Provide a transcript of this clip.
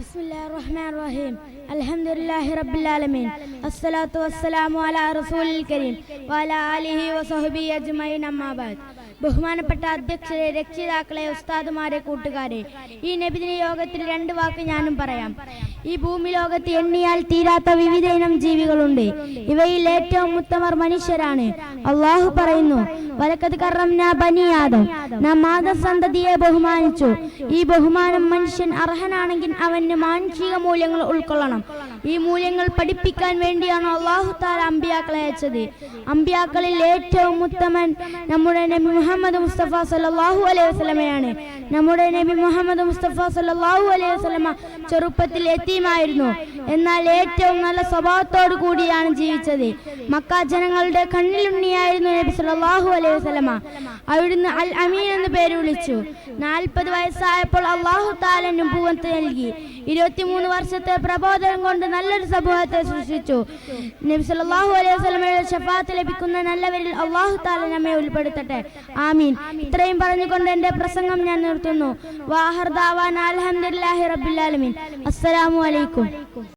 بسم الله الرحمن الرحيم الحمد لله رب العالمين الصلاة والسلام على رسول الكريم وعلى آله وصحبه أجمعين أما بعد ബഹുമാനപ്പെട്ട അധ്യക്ഷരെ രക്ഷിതാക്കളെ ഉസ്താദുമാരെ കൂട്ടുകാരെ ഈ നബിദിന യോഗത്തിൽ രണ്ട് വാക്ക് ഞാനും പറയാം ഈ ഭൂമി ലോകത്ത് എണ്ണിയാൽ തീരാത്ത വിവിധ ഇനം ജീവികളുണ്ട് ഇവയിൽ ഏറ്റവും ഉത്തമർ മനുഷ്യരാണ് അള്ളാഹു പറയുന്നു വലക്കത് കറംന ബനിയാദം നാം മാതസന്തതിയെ ബഹുമാനിച്ചു. ഈ ബഹുമാനം മനുഷ്യൻ അർഹനാണെങ്കിൽ അവന് മാനുഷിക മൂല്യങ്ങൾ ഉൾക്കൊള്ളണം. ഈ മൂല്യങ്ങൾ പഠിപ്പിക്കാൻ വേണ്ടിയാണ് അള്ളാഹു താല അമ്പിയാക്കളെ അയച്ചത്. അമ്പിയാക്കളിൽ ഏറ്റവും ഉത്തമൻ നമ്മുടെ നബി മുഹമ്മദ് മുസ്തഫ സല്ലല്ലാഹു അലൈഹി വസ്ലമയാണ് നമ്മുടെ നബി മുഹമ്മദ് മുസ്തഫ സല്ലല്ലാഹു അലൈഹി വസ്ലമ ചെറുപ്പത്തിൽ എത്തിയുമായിരുന്നു എന്നാൽ ഏറ്റവും നല്ല സ്വഭാവത്തോടു കൂടിയാണ് ജീവിച്ചത്. മക്ക ജനങ്ങളുടെ കണ്ണിലുണ്ണിയായിരുന്നു നബി സല്ലല്ലാഹു അലൈഹി വസല്ലമ. അവിടുന്ന് അൽ അമീൻ എന്ന് പേര് വിളിച്ചു. നാൽപ്പത് വയസ്സായപ്പോൾ അള്ളാഹു താല നുപൂവത്ത് നൽകി. ഇരുപത്തിമൂന്ന് വർഷത്തെ പ്രബോധനം കൊണ്ട് നല്ലൊരു സമൂഹത്തെ സൃഷ്ടിച്ചു. നബി സല്ലല്ലാഹു അലൈഹി വസല്ലമയുടെ ഷഫാത്ത് ലഭിക്കുന്ന നല്ലവരിൽ അള്ളാഹു താല നമ്മെ ഉൾപ്പെടുത്തട്ടെ. ആമീൻ. ഇത്രയും പറഞ്ഞുകൊണ്ട് എന്റെ പ്രസംഗം ഞാൻ നിർത്തുന്നു. വാഹർദാവാൻ അൽഹംദുലില്ലാഹി റബ്ബിൽ ആലമീൻ. അസ്സലാമു അലൈക്കും.